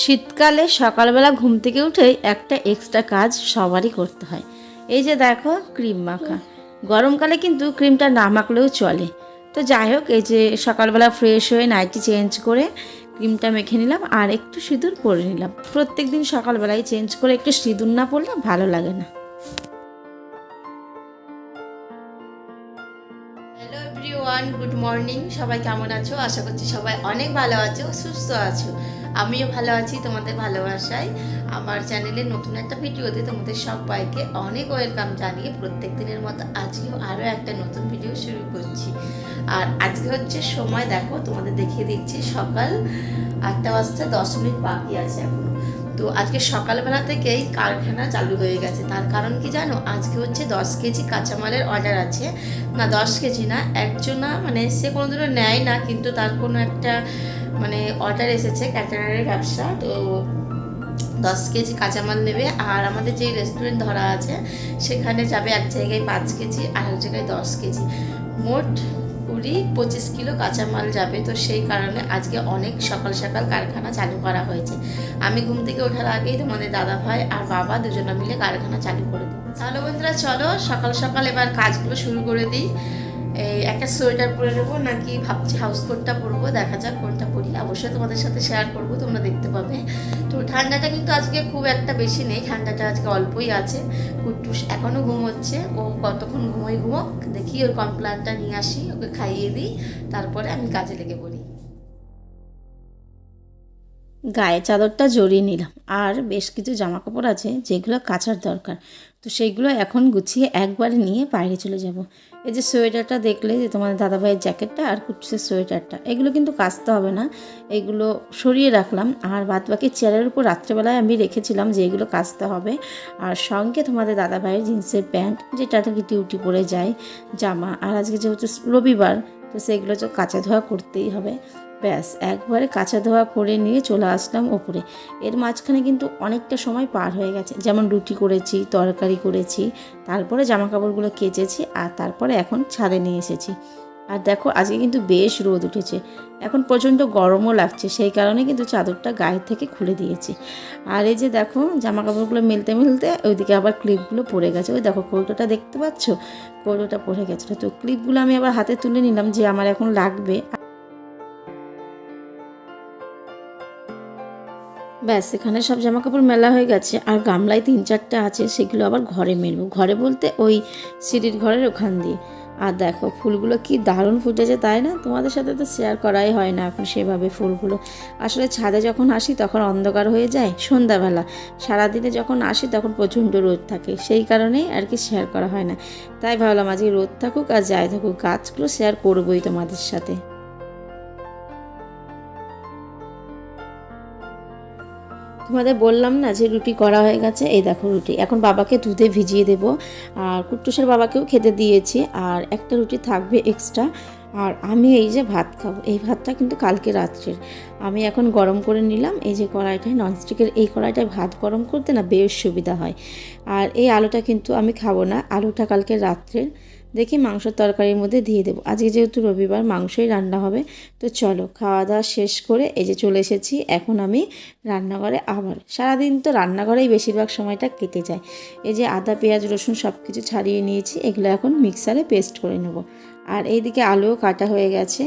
শীতকালে সকালবেলা ঘুম থেকে উঠেই একটা এক্সট্রা কাজ সবারই করতে হয়। এই যে দেখো ক্রিম মাখা। গরমকালে কিন্তু ক্রিমটা না মাখলেও চলে। তো যাই হোক, এই যে সকালবেলা ফ্রেশ হয়ে নাইটি চেঞ্জ করে ক্রিমটা মেখে নিলাম আর একটু সিঁদুর পরে নিলাম। প্রত্যেক দিন সকালবেলায় চেঞ্জ করে একটু সিঁদুর না পরলে ভালো লাগে না। হ্যালো এভরিওয়ান গুড মর্নিং সবাই কেমন আছো? আশা করছি সবাই অনেক ভালো আছো, সুস্থ আছো। আমিও ভালো আছি তোমাদের ভালোবাসায়। আমার চ্যানেলে নতুন একটা ভিডিওতে তোমাদের সবাইকে অনেক ওয়েলকাম জানিয়ে প্রত্যেক দিনের মতো আজকেও আরও একটা নতুন ভিডিও শুরু করছি। আর আজকে হচ্ছে সময় দেখো, তোমাদের দেখিয়ে দিচ্ছি সকাল আটটা বাজতে দশ মিনিট বাকি আছে এখনও। তো আজকে সকালবেলা থেকেই কারখানা চালু হয়ে গেছে। তার কারণ কি জানো? আজকে হচ্ছে দশ কেজি কাঁচামালের অর্ডার আছে। না, দশ কেজি না, একজনা মানে সে কোনো দিনও নেয় না, কিন্তু তার কোনো একটা মানে অর্ডার এসেছে ক্যাটারারের ব্যবসা। তো দশ কেজি কাঁচামাল নেবে। আর আমাদের যে রেস্টুরেন্ট ধরা আছে, সেখানে যাবে এক জায়গায় পাঁচ কেজি, আর এক জায়গায় দশ কেজি। মোট কুড়ি পঁচিশ কিলো কাঁচামাল যাবে। তো সেই কারণে আজকে অনেক সকাল সকাল কারখানা চালু করা হয়েছে। আমি ঘুম থেকে ওঠার আগেই তোমাদের দাদা ভাই আর বাবা দুজনে মিলে কারখানা চালু করে দিই। তাহলে বন্ধুরা চলো, সকাল সকাল এবার কাজগুলো শুরু করে দিই। একটা সোয়েটার পরে নেব, নাকি ভাবছি হাউস কোটটা পরবো? দেখা যাক কোনটা অবশ্যই তোমাদের সাথে শেয়ার করব, তোমরা দেখতে পাবে। তো ঠান্ডাটা কিন্তু আজকে খুব একটা বেশি নেই, ঠান্ডাটা আজকে অল্পই আছে। কুট্টুস এখনও ঘুমোচ্ছে, ও কতক্ষণ ঘুমোই ঘুমোক, দেখি ওর কমপ্লানটা নিয়ে আসি, ওকে খাইয়ে দিই, তারপরে আমি কাজে লেগে পড়ি। গায়ে চাদরটা জড়িয়ে নিলাম। আর বেশ কিছু জামা কাপড় আছে যেগুলো কাচার দরকার। তো সেইগুলো এখন গুছিয়ে একবারে নিয়ে বাইরে চলে যাব। এই যে সোয়েটারটা দেখলে যে তোমাদের দাদাভাইয়ের জ্যাকেটটা আর কুটসের সোয়েটারটা, এগুলো কিন্তু কাচতে হবে না। এগুলো সরিয়ে রাখলাম। আর বাদ বাকি চেয়ারের উপর রাত্রেবেলায় আমি রেখেছিলাম যে এগুলো কাচতে হবে। আর সঙ্গে তোমাদের দাদাভাইয়ের জিন্সের প্যান্ট, যেটা থেকে ডিউটি পরে যায়, জামা। আর আজকে যেহেতু রবিবার, তো সেগুলো তো কাচা ধোয়া করতেই হবে। ব্যাস, একবারে কাঁচা ধোয়া করে নিয়ে চলে আসলাম ওপরে। এর মাঝখানে কিন্তু অনেকটা সময় পার হয়ে গেছে। যেমন রুটি করেছি, তরকারি করেছি, তারপরে জামা কাপড়গুলো কেচেছি আর তারপরে এখন ছাদে নিয়ে এসেছি। আর দেখো, আজকে কিন্তু বেশ রোদ উঠেছে। এখন প্রচণ্ড গরমও লাগছে, সেই কারণে কিন্তু চাদরটা গায়ে থেকে খুলে দিয়েছি। আর এই যে দেখো জামা কাপড়গুলো মেলতে মেলতে ওইদিকে আবার ক্লিপগুলো পড়ে গেছে। ওই দেখো, কৌটোটা দেখতে পাচ্ছ? কৌটোটা পড়ে গেছিল তো ক্লিপগুলো আমি আবার হাতে তুলে নিলাম যে আমার এখন লাগবে। ব্যাস, এখানে সব জামা কাপড় মেলা হয়ে গেছে। আর গামলায় তিন চারটে আছে, সেগুলো আবার ঘরে মেলবো। ঘরে বলতে ওই সিঁড়ির ঘরের ওখান দিয়ে। আর দেখো, ফুলগুলো কি দারুণ ফুটেছে, তাই না? তোমাদের সাথে তো শেয়ার করাই হয় না এখন সেভাবে ফুলগুলো। আসলে ছাদে যখন আসি, তখন অন্ধকার হয়ে যায় সন্ধ্যাবেলা। সারাদিনে যখন আসি, তখন প্রচণ্ড রোদ থাকে। সেই কারণেই আর কি শেয়ার করা হয় না। তাই ভাবলাম আজকে রোদ থাকুক আর যাই থাকুক, গাছগুলো শেয়ার করবোই তোমাদের সাথে। তোমাদের বললাম না যে রুটি করা হয়ে গেছে? এই দেখো রুটি। এখন বাবাকে দুধে ভিজিয়ে দেব। আর কুট্টুসের বাবাকেও খেতে দিয়েছি। আর একটা রুটি থাকবে এক্সট্রা আর আমি এই যে ভাত খাব। এই ভাতটা কিন্তু কালকে রাত্রের। আমি এখন গরম করে নিলাম। এই যে কড়াইটায় ননস্টিকের এই কড়াইটায় ভাত গরম করতে না বেশ সুবিধা হয়। আর এই আলুটা কিন্তু আমি খাব না। আলুটা কালকে রাত্রের। দেখি মাংসর তরকারির মধ্যে দিয়ে দেবো। আজকে যেহেতু রবিবার, মাংসই রান্না হবে। তো চলো খাওয়া দাওয়া শেষ করে এই যে চলে এসেছি। এখন আমি রান্নাঘরে আবার। সারাদিন তো রান্নাঘরেই বেশিরভাগ সময়টা কেটে যায়। এই যে আদা, পেঁয়াজ, রসুন সব কিছু ছাড়িয়ে নিয়েছি, এগুলো এখন মিক্সারে পেস্ট করে নেব। আর এইদিকে আলুও কাটা হয়ে গেছে।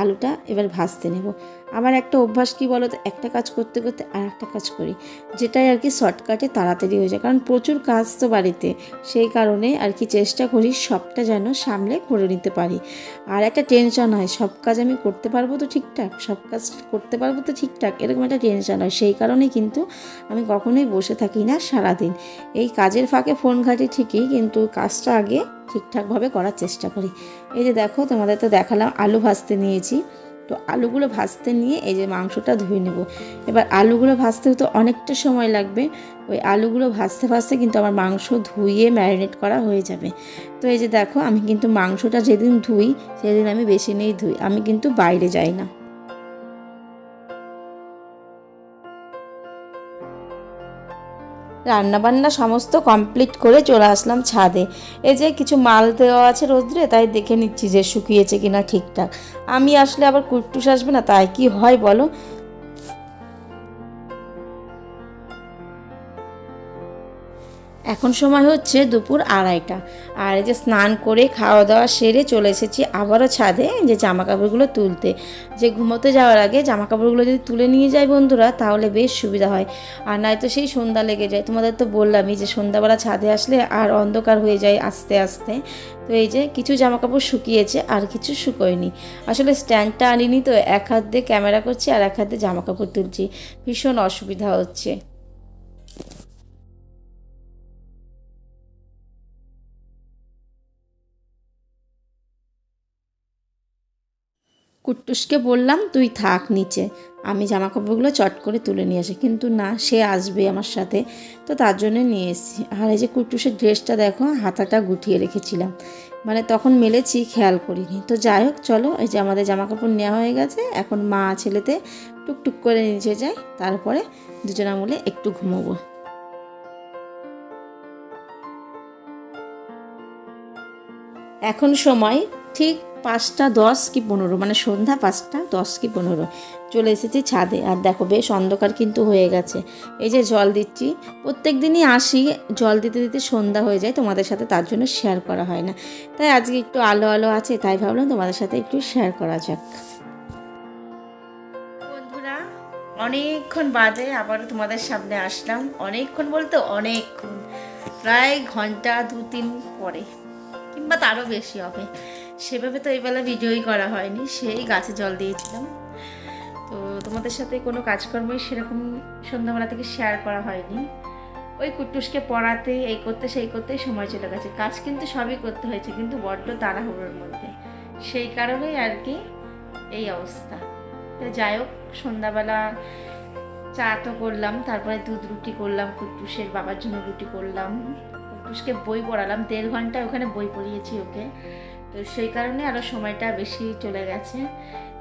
আলুটা এবার ভাজতে নেব। আমার একটা অভ্যাস কি বলো তো একটা কাজ করতে করতে আর একটা কাজ করি। যেটাই আর কি শর্টকাটে তাড়াতাড়ি হয়ে যায়। কারণ প্রচুর কাজ তো বাড়িতে। সেই কারণে আর কি চেষ্টা করি সবটা যেন সামলে করে নিতে পারি। আর একটা টেনশন হয়, সব কাজ আমি করতে পারব তো ঠিকঠাক? সব কাজ করতে পারব তো ঠিকঠাক? এরকম একটা টেনশন হয়। সেই কারণেই কিন্তু আমি কখনোই বসে থাকি না সারাদিন। এই কাজের ফাঁকে ফোন ঘাটি ঠিকই, কিন্তু কাজটা আগে ঠিকঠাকভাবে করার চেষ্টা করি। এই যে দেখো তোমাদের তো দেখালাম, আলু ভাজতে নিয়েছি। তো আলুগুলো ভাজতে নিয়ে এই যে মাংসটা ধুয়ে নেব। এবার আলুগুলো ভাজতেও তো অনেকটা সময় লাগবে। ওই আলুগুলো ভাজতে ভাজতে কিন্তু আমার মাংস ধুয়ে ম্যারিনেট করা হয়ে যাবে। তো এই যে দেখো, আমি কিন্তু মাংসটা যেদিন ধুই, সেদিন আমি বেশি নেই ধুই। আমি কিন্তু বাইরে যাই না। রান্নাবান্না সমস্ত কমপ্লিট করে চলে আসলাম ছাদে। এই যে কিছু মাল দেওয়া আছে রোদ্রে, তাই দেখে নিচ্ছি যে শুকিয়েছে কিনা ঠিকঠাক। আমি আসলে আবার কুট্টুস আসবে না, তাই কি হয় বলো? এখন সময় হচ্ছে দুপুর আড়াইটা। আর এই যে স্নান করে খাওয়া দাওয়া সেরে চলে এসেছি আবারও ছাদে যে জামা কাপড়গুলো তুলতে। যে ঘুমোতে যাওয়ার আগে জামা কাপড়গুলো যদি তুলে নিয়ে যায় বন্ধুরা, তাহলে বেশ সুবিধা হয়। আর নয়তো সেই সন্ধ্যা লেগে যায়। তোমাদের তো বললামই যে সন্ধ্যাবেলা ছাদে আসলে আর অন্ধকার হয়ে যায় আস্তে আস্তে। তো এই যে কিছু জামা কাপড় শুকিয়েছে আর কিছু শুকোয়নি। আসলে স্ট্যান্ডটা আনিনি তো, এক হাত দিয়ে ক্যামেরা করছি আর এক হাত জামা কাপড় তুলছি। ভীষণ অসুবিধা হচ্ছে। কুট্টুসকে বললাম, তুই থাক নিচে। আমি জামা কাপড়গুলো চট করে তুলে নিয়ে আসি। কিন্তু না, সে আসবে আমার সাথে। তো তার জন্য নিয়ে এসেছি। আর এই যে কুট্টুসের ড্রেসটা দেখো, হাতাটা গুটিয়ে রেখেছিলাম। মানে তখন মেলেছি, খেয়াল করিনি। তো যাই হোক, চলো, এই যে আমাদের জামা কাপড় নেওয়া হয়ে গেছে। এখন মা ছেলেতে টুকটুক করে নিচে যায় তারপরে দুজনা মিলে একটু ঘুমোবো। এখন সময় ঠিক পাঁচটা দশ কি পনেরো মানে সন্ধ্যা পাঁচটা দশ কি পনেরো। চলে এসেছি ছাদে। আর দেখো বেশ অন্ধকার কিন্তু হয়ে গেছে। এই যে জল দিচ্ছি প্রত্যেক দিনই আসি, জল দিতে দিতে সন্ধ্যা হয়ে যায়, তোমাদের সাথে তার জন্য শেয়ার করা হয় না। তাই আজকে একটু আলো আলো আছে, তাই ভাবলাম তোমাদের সাথে একটু শেয়ার করা যাক। বন্ধুরা, অনেকক্ষণ বাদে আবার তোমাদের সামনে আসলাম। অনেকক্ষণ বলতে অনেকক্ষণ, প্রায় ঘণ্টা দু তিন পরে। কিংবা তারও বেশি হবে। সেভাবে তো এইবেলা ভিডিওই করা হয়নি, সেই গাছে জল দিয়েছিলাম। তো তোমাদের সাথে কোনো কাজকর্মই সেরকম সন্ধ্যাবেলা থেকে শেয়ার করা হয়নি। ওই কুট্টুসকে পড়াতে, এই করতে, সেই করতেই সময় চলে গেছে। কাজ কিন্তু সবই করতে হয়েছে, কিন্তু বড্ড তাড়াহুড়োর মধ্যে। সেই কারণেই আর কি এই অবস্থা। তো যাই হোক, সন্ধ্যাবেলা চা তো করলাম, তারপরে দুধ রুটি করলাম কুট্টুসের বাবার জন্য রুটি করলাম। কুট্টুসকে বই পড়ালাম দেড় ঘণ্টা ওখানে বই পড়িয়েছি ওকে। তো সেই কারণে আরও সময়টা বেশি চলে গেছে।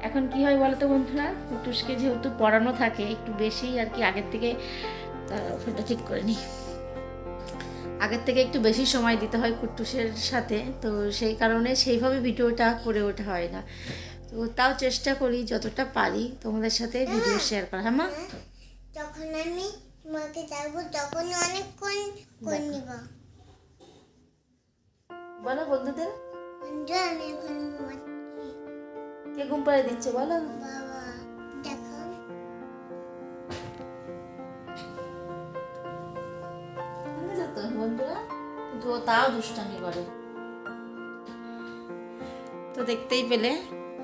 এখন কি হয় বলো তো বন্ধুরা কুটুসকে যেহেতু পড়ানো থাকে একটু বেশি আর কি আগের থেকে ফোনটা ঠিক করে নিই। আগের থেকে একটু বেশি সময় দিতে হয় কুট্টুসের সাথে তো সেই কারণে সেইভাবে ভিডিওটা করে ওঠা হয় না। তো তাও চেষ্টা করি যতটা পারি তোমাদের সাথে ভিডিও শেয়ার করা হ্যাঁ মা? যখন আমি তোমাকে ডাকবো তখন অনেকক্ষণ করে নিব। বলো বন্ধুদের। কে ঘুম পাড়ে দিচ্ছে বলো। বাবা তো তাও দুষ্টামি করে। তো দেখতেই পেলে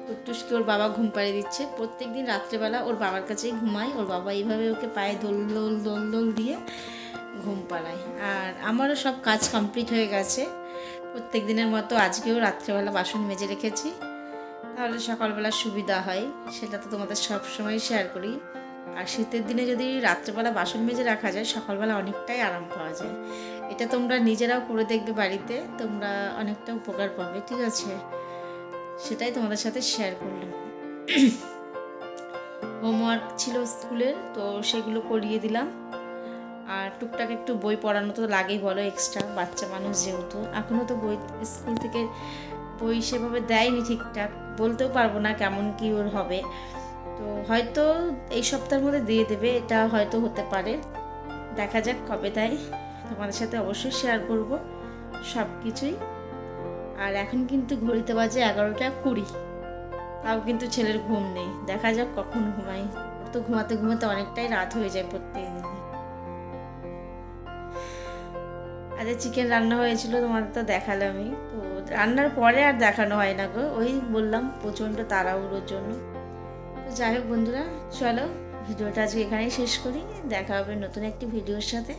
কুট্টুসকে ওর বাবা ঘুম পাড়িয়ে দিচ্ছে। প্রত্যেক দিন রাত্রেবেলা ওর বাবার কাছেই ঘুমায়, ওর বাবা এইভাবে ওকে পায়ে দোল দোল দোল দোল দিয়ে ঘুম পাড়ায়। আর আমারও সব কাজ কমপ্লিট হয়ে গেছে। প্রত্যেক দিনের মতো আজকেও রাত্রেবেলা বাসন মেজে রেখেছি। তাহলে সকালবেলা সুবিধা হয়, সেটা তো তোমাদের সব সময় শেয়ার করি। আর শীতের দিনে যদি রাত্রেবেলা বাসন মেজে রাখা যায়, সকালবেলা অনেকটাই আরাম পাওয়া যায়। এটা তোমরা নিজেরাও করে দেখবে বাড়িতে, তোমরা অনেকটা উপকার পাবে, ঠিক আছে? সেটাই তোমাদের সাথে শেয়ার করলাম। হোমওয়ার্ক ছিল স্কুলের, তো সেগুলো করিয়ে দিলাম। টুকটাক একটু বই পড়ানো তো লাগেই বলো এক্সট্রা বাচ্চা মানুষ যেহেতু। এখনও তো বই স্কুল থেকে বই সেভাবে দেয়নি ঠিকঠাক। বলতেও পারব না কেমন কি ওর হবে। তো হয়তো এই সপ্তাহের মধ্যে দিয়ে দেবে, এটা হয়তো হতে পারে। দেখা যাক কবে দেয়। তোমাদের সাথে অবশ্যই শেয়ার করব সব কিছুই আর এখন কিন্তু ঘড়িতে বাজে এগারোটা কুড়ি। তাও কিন্তু ছেলের ঘুম নেই। দেখা যাক কখন ঘুমাই। তো ঘুমাতে ঘুমাতে অনেকটাই রাত হয়ে যায় প্রত্যেক আজ চিকেন রান্না হয়েছিল, তোমাদের তো দেখাল আমি তো রান্নার পরে আর দেখানো হয় না গো। ওই বললাম প্রচণ্ড তাড়াহুড়োর জন্য। তো যাই হোক বন্ধুরা, চলো ভিডিওটা আজকে এখানেই শেষ করি। দেখা হবে নতুন একটি ভিডিওর সাথে।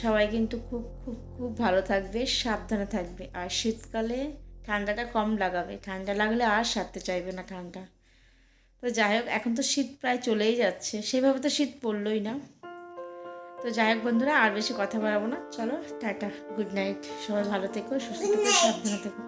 সবাই কিন্তু খুব খুব খুব ভালো থাকবে, সাবধানে থাকবে। আর শীতকালে ঠান্ডাটা কম লাগাবে। ঠান্ডা লাগলে আর সারতে চাইবে না ঠান্ডা। তো যাই হোক, এখন তো শীত প্রায় চলেই যাচ্ছে। সেভাবে তো শীত পড়লই না। তো যাই হোক বন্ধুরা আর বেশি কথা বাড়াবো না। চলো টাটা গুড নাইট সবাই ভালো থেকো সুস্থ থেকো সাবধানে থেকো।